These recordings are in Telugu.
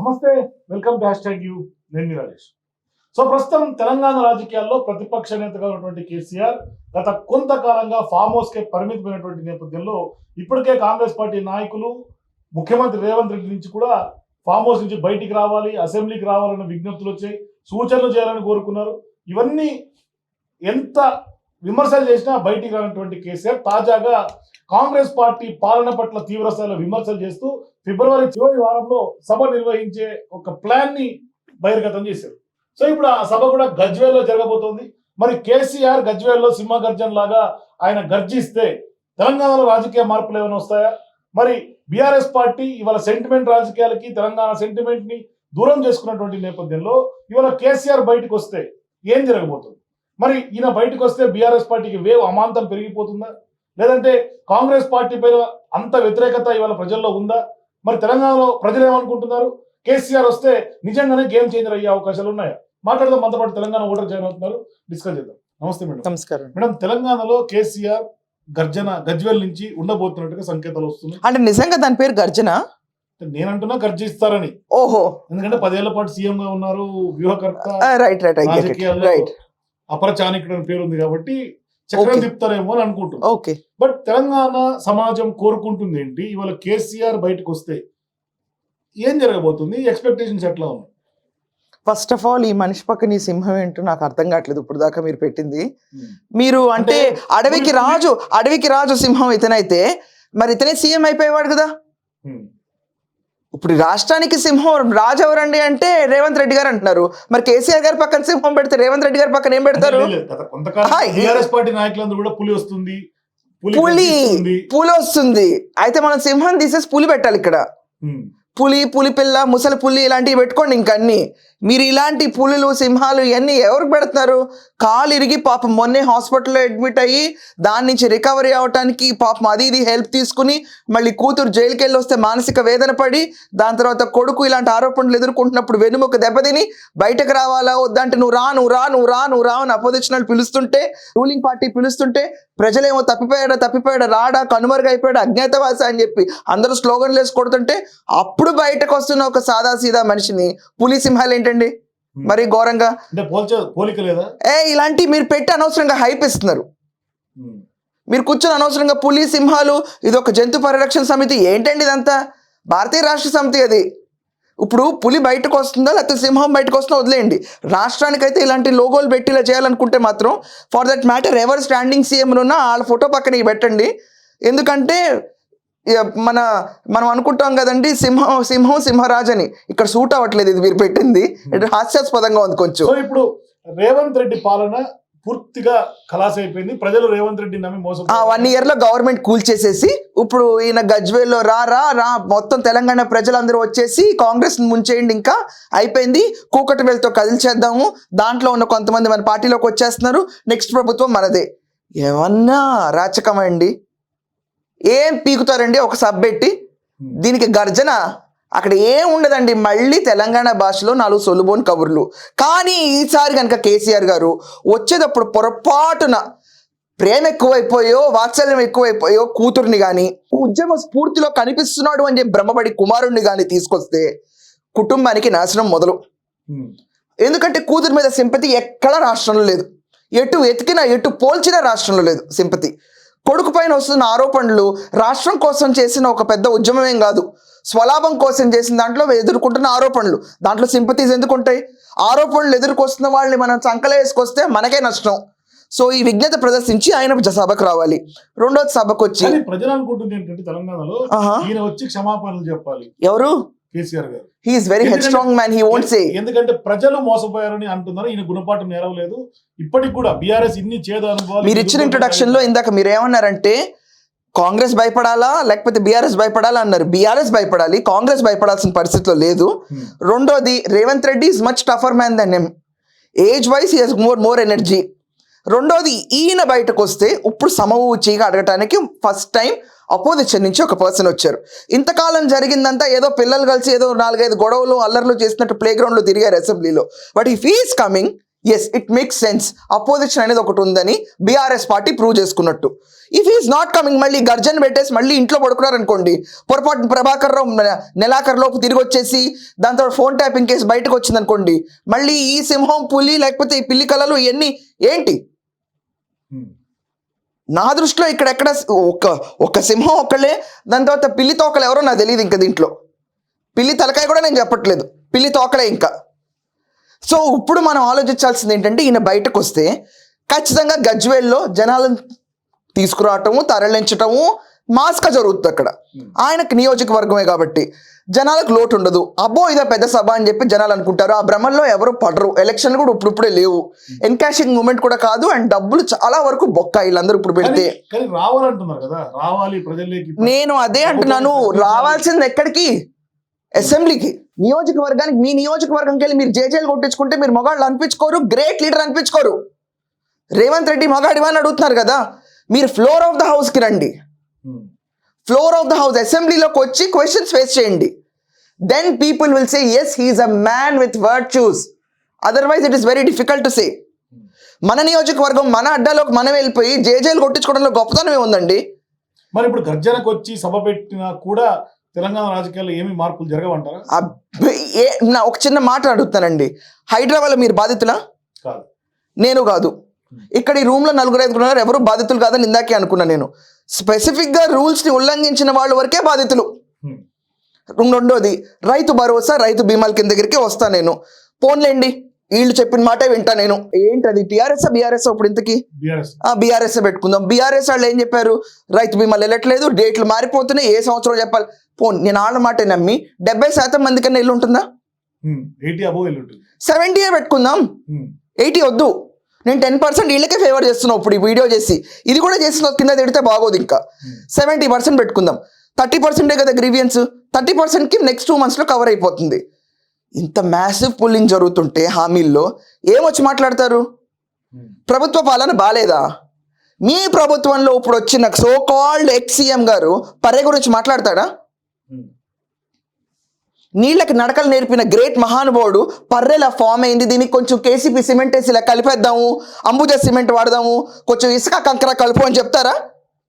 నమస్తే welcome to hashtag you నేను మీ రాజేష్ సో ప్రస్తుతం తెలంగాణ రాజకీయాల్లో ప్రతిపక్ష నేతగా ఉన్నటువంటి కేసీఆర్ గత కొంతకాలంగా ఫామ్ హౌస్కే పరిమితమైనటువంటి నేపథ్యంలో ఇప్పటికే కాంగ్రెస్ పార్టీ నాయకులు ముఖ్యమంత్రి రేవంత్ రెడ్డి నుంచి కూడా ఫామ్ హౌస్ నుంచి బయటికి రావాలి అసెంబ్లీకి రావాలన్న విజ్ఞప్తులు వచ్చాయి సూచనలు చేయాలని కోరుకున్నారు. ఇవన్నీ ఎంత విమర్శలు చేసినా బయటికి రానటువంటి కేసీఆర్ తాజాగా కాంగ్రెస్ పార్టీ పాలన పట్ల తీవ్రస్థాయిలో విమర్శలు చేస్తూ ఫిబ్రవరి చివరి వారంలో సభ నిర్వహించే ఒక ప్లాన్ని బహిర్గతం చేశారు. సో ఇప్పుడు ఆ సభ కూడా గజ్వేల్లో జరగబోతోంది. మరి కేసీఆర్ గజ్వేల్లో సింహ గర్జన్ లాగా ఆయన గర్జిస్తే తెలంగాణలో రాజకీయ మార్పులు ఏమైనా వస్తాయా? మరి బీఆర్ఎస్ పార్టీ ఇవాళ సెంటిమెంట్ రాజకీయాలకి తెలంగాణ సెంటిమెంట్ని దూరం చేసుకున్నటువంటి నేపథ్యంలో ఇవాళ కేసీఆర్ బయటకు వస్తే ఏం జరగబోతుంది? మరి ఈయన బయటకు వస్తే బీఆర్ఎస్ పార్టీకి వేవ్ అమాంతం పెరిగిపోతుందా? లేదంటే కాంగ్రెస్ పార్టీ పైన అంత వ్యతిరేకత ఇవాళ ప్రజల్లో ఉందా? మరి తెలంగాణలో ప్రజలు ఏమనుకుంటున్నారు? కేసీఆర్ వస్తే నిజంగానే గేమ్ చేంజర్ అయ్యే అవకాశాలు ఉన్నాయా? మాట్లాడదాం మనతో పాటు తెలంగాణ ఓటర్ జాయిన్ అవుతున్నారు. డిస్కస్ చేద్దాం. నమస్తే మేడం. నమస్కారం. మేడం తెలంగాణలో కేసీఆర్ గర్జన గజ్వెల్ నుంచి ఉండబోతున్నట్టుగా సంకేతాలు వస్తున్నాయి. అంటే నిజంగా దాని పేరు గర్జన? నేనంటున్నా గర్జిస్తారని. ఓహో. ఎందుకంటే పదేళ్ళ పాటు సీఎం గా ఉన్నారు వ్యూహకర్త రైట్ రైట్ రైట్ అపర చాణక్యుడు అని పేరు ఉంది కాబట్టి చక్రం. తిప్పుతారేమో అని అనుకుంటున్నాను ఓకే బట్ తెలంగాణ సమాజం కోరుకుంటుంది ఏంటి? ఇవాళ కేసీఆర్ బయటకు వస్తే ఏం జరగబోతుంది? ఎక్స్పెక్టేషన్స్ ఎట్లా ఉన్నాయి? ఫస్ట్ ఆఫ్ ఆల్ ఈ మనిషి పక్కన ఈ సింహం ఏంటో నాకు అర్థం కావట్లేదు ఇప్పుడు దాకా మీరు పెట్టింది. మీరు అంటే అడవికి రాజు అడవికి రాజు సింహం ఇతనైతే మరి ఇతనే సీఎం అయిపోయేవాడు కదా? Hmm. ఇప్పుడు ఈ రాష్ట్రానికి సింహం రాజు ఎవరండి అంటే రేవంత్ రెడ్డి గారు అంటున్నారు. మరి కేసీఆర్ గారి పక్కన సింహం పెడితే రేవంత్ రెడ్డి గారి పక్కన ఏం పెడతారు? టీఆర్ఎస్ పార్టీ నాయకులందరూ కూడా పులి వస్తుంది పులి పులి వస్తుంది. అయితే మనం సింహం తీసేసి పులి పెట్టాలి ఇక్కడ. పులి పులి పిల్ల ముసలి పులి ఇలాంటివి పెట్టుకోండి ఇంకన్నీ మీరు ఇలాంటి పులులు సింహాలు ఇవన్నీ ఎవరికి పెడతారు కాలు ఇరిగి పాపం మొన్నే హాస్పిటల్లో అడ్మిట్ అయ్యి దాని నుంచి రికవరీ అవ్వటానికి పాపం అది ఇది హెల్ప్ తీసుకుని మళ్ళీ కూతురు జైలుకి వెళ్ళి వస్తే మానసిక వేదన పడి దాని తర్వాత కొడుకు ఇలాంటి ఆరోపణలు ఎదుర్కొంటున్నప్పుడు వెనుముక దెబ్బతిని బయటకు రావాలా వద్దంటే నువ్వు రా నువ్వు రా నువ్వు రా నువ్వు రా అని అపోజిషనల్ పిలుస్తుంటే రూలింగ్ పార్టీ పిలుస్తుంటే ప్రజలేమో తప్పిపోయాడా తప్పిపోయాడా రాడా కనుమరుగైపోయాడా అజ్ఞాతవాస అని చెప్పి అందరూ స్లోగన్లు వేసి కొడుతుంటే అప్పుడు బయటకు వస్తున్న ఒక సాదా సీదా మనిషిని పులి సింహాలు ఏంటండి. మరి ఘోరంగా? ఏ ఇలాంటి మీరు పెట్టి అనవసరంగా హైప్ ఇస్తున్నారు. మీరు కూర్చొని అనవసరంగా పులి సింహాలు ఇది ఒక జంతు పరిరక్షణ సమితి ఏంటండి ఇదంతా? భారతీయ రాష్ట్ర సమితి అది. ఇప్పుడు పులి బయటకు వస్తుందా లేకపోతే సింహం బయటకు వస్తుందో వదిలేయండి. రాష్ట్రానికైతే ఇలాంటి లోగోలు పెట్టి ఇలా చేయాలనుకుంటే మాత్రం ఫర్ దట్ మ్యాటర్ ఎవరు స్టాండింగ్ సీఎం ఉన్న వాళ్ళ ఫోటో పక్కన పెట్టండి. ఎందుకంటే మన మనం అనుకుంటాం కదండి సింహం సింహం సింహరాజ్ అని ఇక్కడ సూట్ అవ్వట్లేదు ఇది మీరు పెట్టింది. ఇది హాస్యాస్పదంగా ఉంది కొంచెం. ఇప్పుడు రేవంత్ రెడ్డి పాలన పూర్తిగా ఖలాస్ అయిపోయింది. ప్రజలు రేవంత్ రెడ్డి నమ్మి మోసం ఆ వన్ ఇయర్లో గవర్నమెంట్ కూల్చేసేసి ఇప్పుడు ఈయన గజ్వేల్లో రా రా రా మొత్తం తెలంగాణ ప్రజలందరూ వచ్చేసి కాంగ్రెస్ ముంచేయండి ఇంకా అయిపోయింది. కూకటి వేలతో కదిల్చేద్దాము. దాంట్లో ఉన్న కొంతమంది మన పార్టీలోకి వచ్చేస్తున్నారు. నెక్స్ట్ ప్రభుత్వం మనదే. ఏమన్నా రాచకమండి? ఏం పీకుతారండి? ఒక సబ్ పెట్టి. దీనికి గర్జన. అక్కడ ఏం ఉండదండి. మళ్ళీ తెలంగాణ భాషలో నాలుగు సొలుబోన్ కబుర్లు. కానీ ఈసారి కనుక కేసీఆర్ గారు వచ్చేటప్పుడు పొరపాటున ప్రేమ ఎక్కువైపోయో వాత్సల్యం ఎక్కువైపోయో కూతుర్ని కానీ ఉద్యమ స్ఫూర్తిలో కనిపిస్తున్నాడు అని చెప్పి భ్రమపడి కుమారుణ్ణి కానీ తీసుకొస్తే కుటుంబానికి నాశనం మొదలు. ఎందుకంటే కూతురు మీద సింపతి ఎక్కడ రాష్ట్రంలో లేదు. ఎటు వెతికినా ఎటు పోల్చిన రాష్ట్రంలో లేదు సింపతి. కొడుకు పైన వస్తున్న ఆరోపణలు రాష్ట్రం కోసం చేసిన ఒక పెద్ద ఉద్యమం ఏం కాదు. స్వలాభం కోసం చేసిన దాంట్లో ఎదుర్కొంటున్న ఆరోపణలు. దాంట్లో సింపతీస్ ఎందుకు ఉంటాయి ఆరోపణలు ఎదుర్కొస్తున్న వాళ్ళని మనం చంకల వేసుకొస్తే మనకే నష్టం. సో ఈ విజ్ఞత ప్రదర్శించి ఆయన సభకు రావాలి. రెండోది సభకు వచ్చి ప్రజలు అనుకుంటుంది ఏంటంటే తెలంగాణలో ఈయన వచ్చి క్షమాపణలు చెప్పాలి. ఎవరు? కేసీఆర్ గారు. He's very headstrong man he won't say ఎందుకంటే ప్రజలు మోసపోయారని అంటున్నారు ఈయన గుణపాఠం నేరవలేదు. ఇప్పటికి కూడా బీఆర్ఎస్ ఇన్ని చేదు అనుభవాలు మీరు ఇచ్చిన ఇంట్రొడక్షన్లో ఇందాక మీరు ఏమన్నారంటే కాంగ్రెస్ భయపడాలా లేకపోతే బీఆర్ఎస్ భయపడాలా అన్నారు. బీఆర్ఎస్ భయపడాలి కాంగ్రెస్ భయపడాల్సిన పరిస్థితిలో లేదు. Hmm. రెండోది Revanth Reddy is much tougher man than him age wise he has more more energy రెండోది ఈయన బయటకు వస్తే ఇప్పుడు సమూచిగా అడగటానికి ఫస్ట్ టైం అపోజిషన్ నుంచి ఒక పర్సన్ వచ్చారు. ఇంతకాలం జరిగిందంతా ఏదో పిల్లలు కలిసి ఏదో నాలుగైదు గొడవలు అల్లర్లు చేసినట్టు ప్లే గ్రౌండ్లో తిరిగారు అసెంబ్లీలో. But if is coming yes it makes sense opposition అనేది ఒకటి ఉందని బీఆర్ఎస్ పార్టీ ప్రూవ్ చేసుకున్నట్టు. ఇఫ్ ఈస్ నాట్ కమింగ్ మళ్ళీ గర్జన్ పెట్టేసి మళ్ళీ ఇంట్లో పడుకున్నారనుకోండి పొరపాటు ప్రభాకర్ రావు నె- నెలాఖరు లోపు తిరిగి వచ్చేసి దాని తర్వాత ఫోన్ ట్యాపింగ్ కేసు బయటకు వచ్చింది అనుకోండి మళ్ళీ ఈ సింహం పులి లేకపోతే ఈ పిల్లి కళలు ఇవన్నీ ఏంటి? Hmm. నా దృష్టిలో ఇక్కడెక్కడ ఒక ఒక సింహం ఒక్కళ్ళే దాని తర్వాత పిల్లి తోకలు ఎవరో నాకు తెలియదు ఇంకా దీంట్లో. పిల్లి తలకాయ కూడా నేను చెప్పట్లేదు. పిల్లి తోకలే ఇంకా. సో ఇప్పుడు మనం ఆలోచించాల్సింది ఏంటంటే ఈయన బయటకు వస్తే ఖచ్చితంగా గజ్వేల్లో జనాలను తీసుకురావటము తరలించటము మాస్గా జరుగుతుంది అక్కడ. ఆయనకు నియోజకవర్గమే కాబట్టి. జనాలకు లోటు ఉండదు. అబ్బో ఇదో పెద్ద సభ అని చెప్పి జనాలు అనుకుంటారు. ఆ భ్రమంలో ఎవరు పడరు. ఎలక్షన్ కూడా ఇప్పుడిప్పుడే లేవు. ఎన్కాషింగ్ మూమెంట్ కూడా కాదు. అండ్ డబ్బులు చాలా వరకు బొక్క వీళ్ళందరూ ఇప్పుడు పెడితే. రావాలంటున్నారు కదా. రావాలి నేను అదే అంటున్నాను. రావాల్సింది ఎక్కడికి? అసెంబ్లీకి. నియోజకవర్గానికి. మీ నియోజకవర్గంకి వెళ్ళి మీరు జేజేలు కొట్టించుకుంటే మీరు మగాళ్ళు అనిపించుకోరు. గ్రేట్ లీడర్ అనిపించుకోరు. రేవంత్ రెడ్డి మగాడివా అని అడుగుతున్నారు కదా. మీరు ఫ్లోర్ ఆఫ్ ద హౌస్కి రండి. ఫ్లోర్ ఆఫ్ ద హౌస్ అసెంబ్లీలోకి వచ్చి క్వశ్చన్స్ ఫేస్ చేయండి. Then people will say yes he's a man with virtues otherwise it is very difficult to say మన నియోజకవర్గం మన అడ్డాలోకి మనం వెళ్ళిపోయి జేజేలు కొట్టించుకోవడంలో గొప్పతనం ఏముందండి? మరి ఇప్పుడు గర్జనకు వచ్చి సభ పెట్టినా కూడా తెలంగాణ రాజకీయాల్లో ఏమి మార్పులు జరగవంటారా? నా ఒక చిన్న మాట అడుగుతానండి. హైదరాబాద్లో మీరు బాధితులా? కాదు. నేను కాదు. ఇక్కడ ఈ రూమ్లో నలుగురు ఐదుగురు ఎవరు బాధితులు కాదని ఇందాకే అనుకున్నా నేను. స్పెసిఫిక్గా రూల్స్ని ఉల్లంఘించిన వాళ్ళ వరకే బాధితులు. రెండోది రైతు భరోసా రైతు బీమాల కింద దగ్గరికి వస్తా నేను. పోన్లేండి వీళ్ళు చెప్పిన మాటే వింటా నేను. ఏంటది టీఆర్ఎస్ బీఆర్ఎస్ ఇప్పుడు ఇంతకి? బీఆర్ఎస్. పెట్టుకుందాం. బీఆర్ఎస్ వాళ్ళు ఏం చెప్పారు? రైతు బీమాలు వెళ్ళట్లేదు డేట్లు మారిపోతున్నాయి ఏ సంవత్సరం చెప్పాలి? పోన్ నేను వాళ్ళ మాట నమ్మి డెబ్బై శాతం మంది కన్నా ఇల్లు ఉంటుందా. సెవెంటీ పెట్టుకుందాం. ఎయిటీ వద్దు. నేను టెన్ పర్సెంట్ వీళ్ళకే ఫేవర్ చేస్తున్నావు ఇప్పుడు ఈ వీడియో చేసి. ఇది కూడా చేసిన కింద తిడితే బాగోదు ఇంకా. సెవెంటీ పర్సెంట్ పెట్టుకుందాం. థర్టీ పర్సెంటే కదా గ్రీవియన్స్? థర్టీ పర్సెంట్కి నెక్స్ట్ టూ మంత్స్లో కవర్ అయిపోతుంది. ఇంత మ్యాసివ్ పుల్లింగ్ జరుగుతుంటే హామీల్లో ఏమొచ్చి మాట్లాడతారు? ఉమ్. ప్రభుత్వ పాలన బాలేదా? మీ ప్రభుత్వంలో ఇప్పుడు వచ్చిన సో కాల్డ్ ఎక్స్ సీఎం గారు పర్రె గురించి మాట్లాడతాడా? ఉమ్. నీళ్ళకి నడకలు నేర్పిన గ్రేట్ మహానుభావుడు పర్రెలా ఫామ్ అయింది? దీనికి కొంచెం కేసీపీ సిమెంట్ వేసి ఇలా కలిపేద్దాము అంబుజా సిమెంట్ వాడదాము కొంచెం ఇసుక కంకర కలుపు అని చెప్తారా?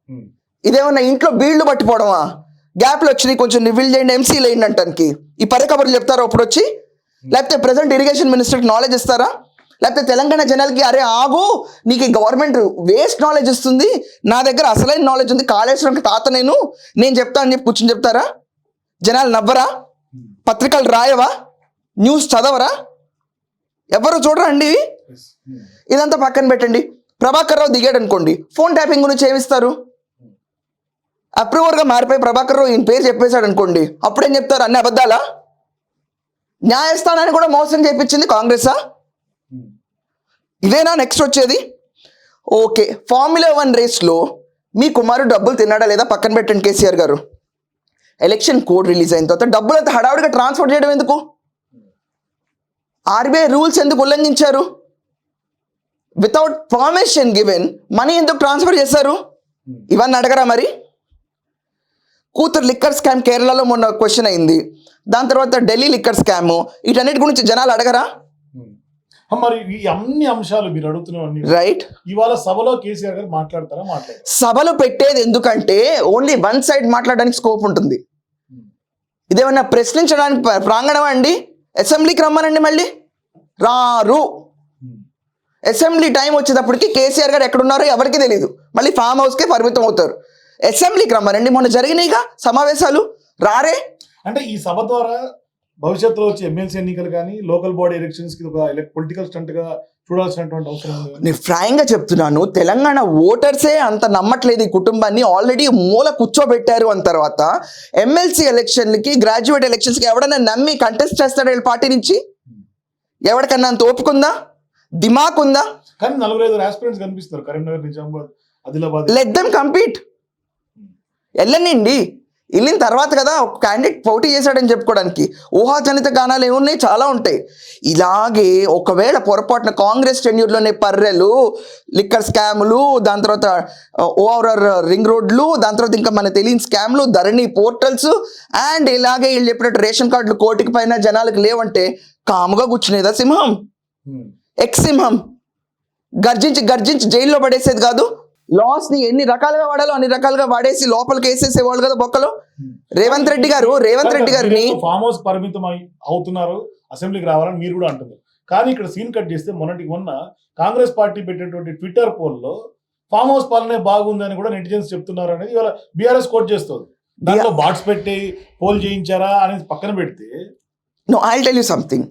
ఉమ్. ఇదేమన్నా ఇంట్లో బీళ్ళు పట్టిపోవడమా గ్యాప్లు వచ్చినాయి కొంచెం నివిల్ చేయండి ఎంసీ లేండి అంటానికి. ఈ పర్రె కబుర్లు చెప్తారా ఇప్పుడు వచ్చి? లేకపోతే ప్రజెంట్ ఇరిగేషన్ మినిస్టర్కి నాలెడ్జ్ ఇస్తారా? లేకపోతే తెలంగాణ జనాలకి అరే ఆగు నీకు గవర్నమెంట్ వేస్ట్ నాలెడ్జ్ ఇస్తుంది నా దగ్గర అసలైన నాలెడ్జ్ ఉంది కాళేశ్వరంకి తాత నేను నేను చెప్తా అని చెప్పి కూర్చొని చెప్తారా? జనాలు నవ్వరా? పత్రికలు రాయవా? న్యూస్ చదవరా? ఎవరు చూడరండి. ఇదంతా పక్కన పెట్టండి. ప్రభాకర్ రావు దిగాడు అనుకోండి. ఫోన్ ట్యాపింగ్ గురించి ఏమిస్తారు? అప్రూవర్గా మారిపోయి ప్రభాకర్ రావు ఈయన పేరు చెప్పేశాడు అనుకోండి అప్పుడేం చెప్తారు? అన్ని అబద్ధాలా? న్యాయస్థానాన్ని కూడా మోసం చేయించింది కాంగ్రెసా? ఇదేనా నెక్స్ట్ వచ్చేది? ఓకే ఫార్ములా వన్ రేస్లో మీ కుమారుడు డబ్బులు తిన్నాడా లేదా? పక్కన పెట్టండి కేసీఆర్ గారు. ఎలక్షన్ కోడ్ రిలీజ్ అయిన తర్వాత డబ్బులు అయితే హడావుడిగా ట్రాన్స్ఫర్ చేయడం ఎందుకు? ఆర్బీఐ రూల్స్ ఎందుకు ఉల్లంఘించారు? వితౌట్ పర్మిషన్ గివెన్ మనీ ఎందుకు ట్రాన్స్ఫర్ చేశారు? ఇవన్నీ అడగరా మరి? కూతురు లిక్కర్ స్కామ్ కేరళలో మొన్న క్వశ్చన్ అయింది. దాని తర్వాత ఢిల్లీ లిక్కర్ స్కామ్. వీటన్నిటి గురించి జనాలు అడగరా? మరి ఈ అన్ని అంశాలు మీరు అడుగుతున్నవన్నీ రైట్ ఇవాళ సభలో కేసీఆర్ గారు మాట్లాడతారా మాట్లాడతారు సభలు పెట్టేది ఎందుకంటే ఓన్లీ వన్ సైడ్ మాట్లాడడానికి స్కోప్ ఉంటుంది. ఇదేమన్నా ప్రశ్నించడానికి ప్ర- ప్రాంగణమా అండి? అసెంబ్లీకి రమ్మనండి మళ్ళీ. రారు. అసెంబ్లీ టైం వచ్చేటప్పటికి కేసీఆర్ గారు ఎక్కడున్నారో ఎవరికి తెలియదు మళ్ళీ ఫామ్ హౌస్కే పరిమితం అవుతారు. అసెంబ్లీకి రమ్మనండి మొన్న జరిగినాయిగా సమావేశాలు. రారే. అంటే ఈ సభ ద్వారా భవిష్యత్తులో వచ్చే ఎమ్మెల్సీ ఎన్నికలు కానీ లోకల్ బాడీ ఎలక్షన్స్కి ఒక పొలిటికల్ స్టంట్గా చూడాల్సినటువంటి అవసరం నేను ఫ్రాంక్గా చెప్తున్నాను తెలంగాణ ఓటర్సే అంత నమ్మట్లేదు ఈ కుటుంబాన్ని. ఆల్రెడీ మూల కూర్చోబెట్టారు అన్న తర్వాత ఎమ్మెల్సీ ఎలక్షన్లకి గ్రాడ్యుయేట్ ఎలక్షన్స్కి ఎవడన్నా నమ్మి కంటెస్ట్ చేస్తాడు వీళ్ళ పార్టీ నుంచి? ఎవరికన్నా అంత ఓపుకుందా? దిమాక్ ఉందా కానీ నలుగురు ఐదు ఆస్పిరెంట్స్ కనిపిస్తారు. Karimnagar Nizamabad Adilabad. Let them compete. వెళ్ళనండి వెళ్ళిన తర్వాత కదా ఒక క్యాండిడేట్ పోటీ చేశాడని చెప్పుకోవడానికి. ఊహాజనిత గానాలు ఏమున్నాయి? చాలా ఉంటాయి. ఇలాగే ఒకవేళ పొరపాటున కాంగ్రెస్ టెన్యూర్లోనే పర్రెలు లిక్కర్ స్కాములు దాని తర్వాత ఓవర్ రింగ్ రోడ్లు దాని తర్వాత ఇంకా మన తెలియని స్కామ్లు ధరణి పోర్టల్స్ అండ్ ఇలాగే వీళ్ళు చెప్పినట్టు రేషన్ కార్డులు కోటికి పైన జనాలకు లేవంటే కాముగా కూర్చునేదా సింహం. ఎక్స్ సింహం. గర్జించి గర్జించి జైల్లో పడేసేది కాదు. లాస్ని ఎన్ని రకాలుగా వాడాలో అన్ని రకాలుగా వాడేసి లోపలికి వేసేసేవాళ్ళు కదా బొక్కలో? రేవంత్ రెడ్డి గారు రేవంత్ రెడ్డి గారిని ఫామ్ హౌస్ పరిమితం అవుతున్నారు అసెంబ్లీకి రావాలని మీరు కూడా అంటున్నారు. కానీ ఇక్కడ సీన్ కట్ చేస్తే మొన్నటికి మొన్న కాంగ్రెస్ పార్టీ పెట్టినటువంటి ట్విట్టర్ పోల్లో ఫామ్ హౌస్ పాలనే బాగుందని కూడా నెటిజన్స్ చెప్తున్నారు అనేది ఇవాళ బీఆర్ఎస్ కోట్ చేస్తుంది. దాంట్లో బాట్స్ పెట్టి పోల్ చేయించారా అనేది పక్కన పెడితే no I tell you something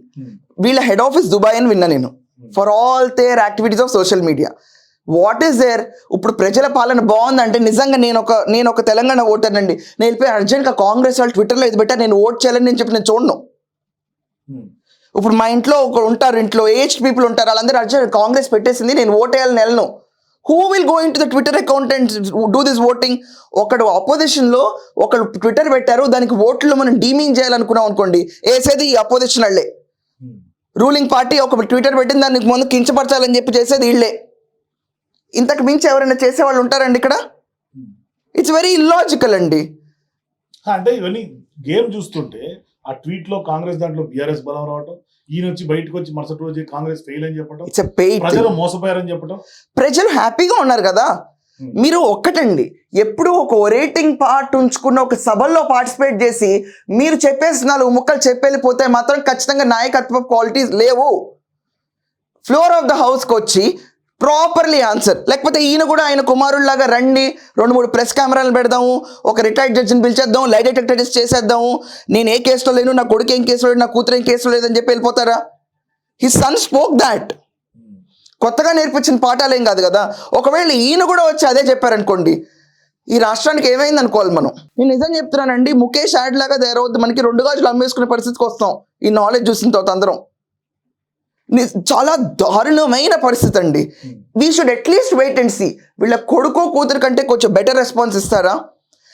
వీళ్ళ హెడ్ ఆఫీస్ దుబాయ్ అని విన్నా నేను. For all their activities of social media what is there ఇప్పుడు ప్రజల పాలన బాగుందంటే నిజంగా నేను ఒక నేను ఒక తెలంగాణ ఓటర్ అండి. నేను వెళ్ళిపోయి అర్జెంట్గా కాంగ్రెస్ వాళ్ళు ట్విట్టర్లో ఇది పెట్టా నేను ఓట్ చేయాలని నేను చెప్పి నేను చూడను. ఇప్పుడు మా ఇంట్లో ఒక ఉంటారు ఇంట్లో ఏజ్ పీపుల్ ఉంటారు వాళ్ళందరూ అర్జెంట్ కాంగ్రెస్ పెట్టేసింది నేను ఓట్ వేయాలని వెళ్ళను. Who will go into the Twitter account and do this voting ఒకడు అపోజిషన్లో ఒకడు ట్విట్టర్ పెట్టారు దానికి ఓట్లు మనం డీమింగ్ చేయాలనుకున్నాం అనుకోండి వేసేది ఈ అపోజిషన్ వాళ్ళే. రూలింగ్ పార్టీ ఒక ట్విట్టర్ పెట్టింది దానికి ముందు కించపరచాలని చెప్పి చేసేది వీళ్ళే. ఇంతకు మించి ఎవరైనా చేసేవాళ్ళు ఉంటారండి ఇక్కడ? ఇట్స్ వెరీ ఇల్లాజికల్ అండి. అంటే ఇవన్నీ గేమ్ చూస్తుంటే ఆ ట్వీట్లో కాంగ్రెస్ దాంట్లో బీఆర్ఎస్ బలం రావటం ఈయన వచ్చి బయటకు వచ్చి మరుసటి రోజు కాంగ్రెస్ ఫెయిల్ అని చెప్పడం ప్రజలు మోసపోయారని చెప్పడం ప్రజలు హ్యాపీగా ఉన్నారు కదా. మీరు ఒక్కటండి. ఎప్పుడు ఒక ఒరేటింగ్ పార్ట్ ఉంచుకున్న ఒక సభల్లో పార్టిసిపేట్ చేసి మీరు చెప్పేసి నాలుగు ముక్కలు చెప్పేళ్ళిపోతే మాత్రం ఖచ్చితంగా నాయకత్వ క్వాలిటీస్ లేవు. ఫ్లోర్ ఆఫ్ ద హౌస్కి వచ్చి ప్రాపర్లీ ఆన్సర్ లేకపోతే ఈయన కూడా ఆయన కుమారుల్లాగా రండి రెండు మూడు ప్రెస్ కెమెరాలు పెడదాము ఒక రిటైర్డ్ జడ్జిని పిలిచేద్దాం లైట్ డిటెక్టర్ టెస్ట్ చేసేద్దాము. నేను ఏ కేసులో లేను నా కొడుకు ఏం కేసులో లేదు నా కూతురు ఏం కేసులో లేదని చెప్పి వెళ్ళిపోతారా? హి సన్ స్పోక్ దాట్ కొత్తగా నేర్పించిన పాఠాలు ఏం కాదు కదా. ఒకవేళ ఈయన కూడా వచ్చి అదే చెప్పారనుకోండి ఈ రాష్ట్రానికి ఏమైంది అనుకోవాలి మనం. నేను నిజం చెప్తున్నానండి ముఖేష్ యాడ్ లాగా తయారవద్దు. మనకి రెండు గాజులు అమ్మేసుకునే పరిస్థితికి వస్తాం. ఈ నాలెడ్జ్ చూసిన తర్వాత అందరం. చాలా దారుణమైన పరిస్థితి అండి we should at least wait and see వీళ్ళ కొడుకు కూతురు కంటే కొంచెం బెటర్ రెస్పాన్స్ ఇస్తారా?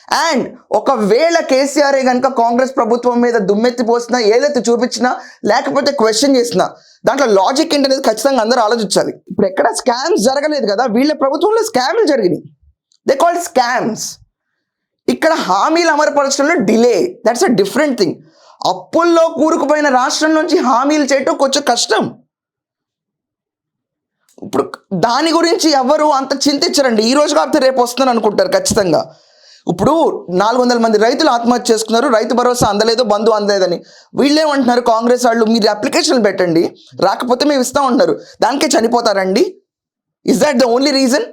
అండ్ ఒకవేళ కేసీఆర్ కనుక కాంగ్రెస్ ప్రభుత్వం మీద దుమ్మెత్తి పోసినా ఏదైతే చూపించినా లేకపోతే క్వశ్చన్ చేసినా దాంట్లో లాజిక్ ఏంటనేది ఖచ్చితంగా అందరూ ఆలోచించాలి. ఇప్పుడు ఎక్కడ స్కామ్స్ జరగలేదు కదా వీళ్ళ ప్రభుత్వంలో స్కామ్లు జరిగినాయి. దే కాల్డ్ స్కామ్స్ ఇక్కడ హామీలు అమలుపరచడంలో delay that's a different thing అప్పుల్లో కూరుకుపోయిన రాష్ట్రం నుంచి హామీలు చేయటం కొంచెం కష్టం. ఇప్పుడు దాని గురించి ఎవరు అంత చింతించరండి. ఈ రోజు కాబట్టి రేపు వస్తుందని అనుకుంటారు ఖచ్చితంగా. ఇప్పుడు నాలుగు వందల మంది రైతులు ఆత్మహత్య చేసుకున్నారు. రైతు భరోసా అందలేదు బంధు అందలేదని. వీళ్ళేమంటున్నారు? కాంగ్రెస్ వాళ్ళు మీరు అప్లికేషన్ పెట్టండి. రాకపోతే మేము ఇస్తా ఉంటున్నారు దానికే చనిపోతారండి. Is that the only reason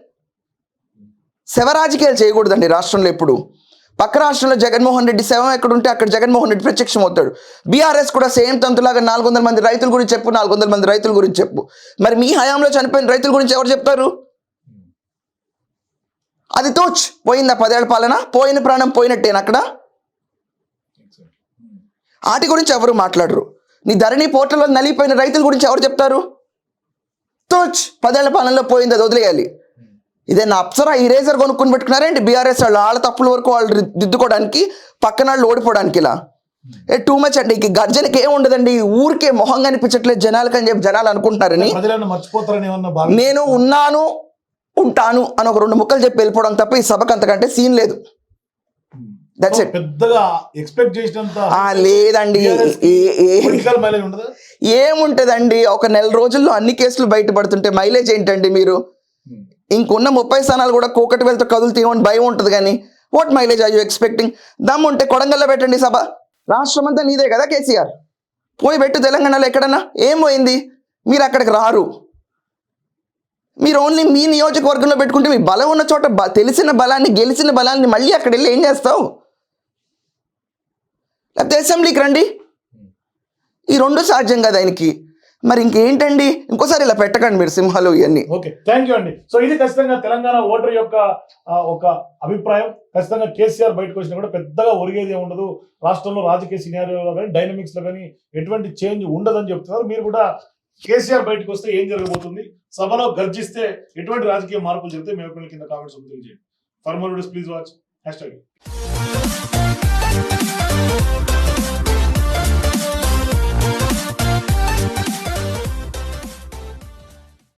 శవ రాజకీయాలు చేయకూడదండి రాష్ట్రంలో ఎప్పుడు. పక్క రాష్ట్రంలో జగన్మోహన్ రెడ్డి శవం ఎక్కడ ఉంటే అక్కడ జగన్మోహన్ రెడ్డి ప్రత్యక్షం అవుతాడు బీఆర్ఎస్ కూడా సేమ్ తంతులాగా నాలుగు వందల మంది రైతుల గురించి చెప్పు నాలుగు వందల మంది రైతుల గురించి చెప్పు. మరి మీ హయాంలో చనిపోయిన రైతుల గురించి ఎవరు చెప్తారు? అది తోచ్. పోయిందా పదేళ్ళ పాలన? పోయిన ప్రాణం పోయినట్టేనా అక్కడ? ఆటి గురించి ఎవరు మాట్లాడరు. నీ ధరణి పోర్టల్లో నలిగిపోయిన రైతుల గురించి ఎవరు చెప్తారు? తోచ్. పదేళ్ళ పాలనలో పోయింది అది వదిలేయాలి. ఇదే నా అప్సరా ఇరేజర్ కొనుక్కొని పెట్టుకున్నారేంటి? బీఆర్ఎస్ వాళ్ళు వాళ్ళ తప్పుల వరకు వాళ్ళు దిద్దుకోవడానికి పక్కన వాళ్ళు ఓడిపోవడానికి ఇలా. ఏ టూ మచ్ అండి. ఇక గర్జనకి ఏం ఉండదండి. ఊరికే మొహం కనిపించట్లేదు జనాలకి అని చెప్పి జనాలు అనుకుంటున్నారని. నేను ఉన్నాను ఉంటాను అని ఒక రెండు ముక్కలు చెప్పి వెళ్ళిపోవడం తప్ప ఈ సభకు అంతకంటే సీన్ లేదు. దట్స్ ఇట్ పెద్దగా ఎక్స్పెక్ట్ చేసినంత లేదండి. ఏముంటదండి? ఒక నెల రోజుల్లో అన్ని కేసులు బయటపడుతుంటే మైలేజ్ ఏంటండి మీరు? ఇంకున్న ముప్పై స్థానాలు కూడా కోకటి వెళ్తే కదులుతీయమని భయం ఉంటుంది కానీ what mileage are you expecting dum ఉంటే కొడంగల్లో పెట్టండి సభ. రాష్ట్రం అంతా నీదే కదా కేసీఆర్. పోయి పెట్టు తెలంగాణలో ఎక్కడన్నా? ఏం పోయింది? మీరు అక్కడికి రారు. మీరు ఓన్లీ మీ నియోజకవర్గంలో పెట్టుకుంటే మీ బలం ఉన్న చోట బ- తెలిసిన బలాన్ని గెలిచిన బలాన్ని మళ్ళీ అక్కడ వెళ్ళి ఏం చేస్తావు? లేకపోతే అసెంబ్లీకి రండి. ఈ రెండు సాధ్యం కదా ఆయనకి. మరి ఇంకేంటండి? ఇంకోసారి ఇలా పెట్టకండి మీరు సింహాలు ఇవన్నీ. ఓకే థ్యాంక్ యూ అండి. సో ఇది ఖచ్చితంగా తెలంగాణ ఓటర్ యొక్క ఒక అభిప్రాయం. ఖచ్చితంగా కేసీఆర్ బయటకు వచ్చినా కూడా పెద్దగా ఒరిగేది ఉండదు రాష్ట్రంలో రాజకీయ సినారియోలో కానీ డైనమిక్స్లో కానీ ఎటువంటి చేంజ్ ఉండదని చెప్తున్నారు. మీరు కూడా కేసీఆర్ బయటకు వస్తే ఏం జరగబోతుంది? సభలో గర్జిస్తే ఎటువంటి రాజకీయ మార్పులు చెప్తే మేము కింద కామెంట్స్ తెలియజేయండి. For more please watch hash tag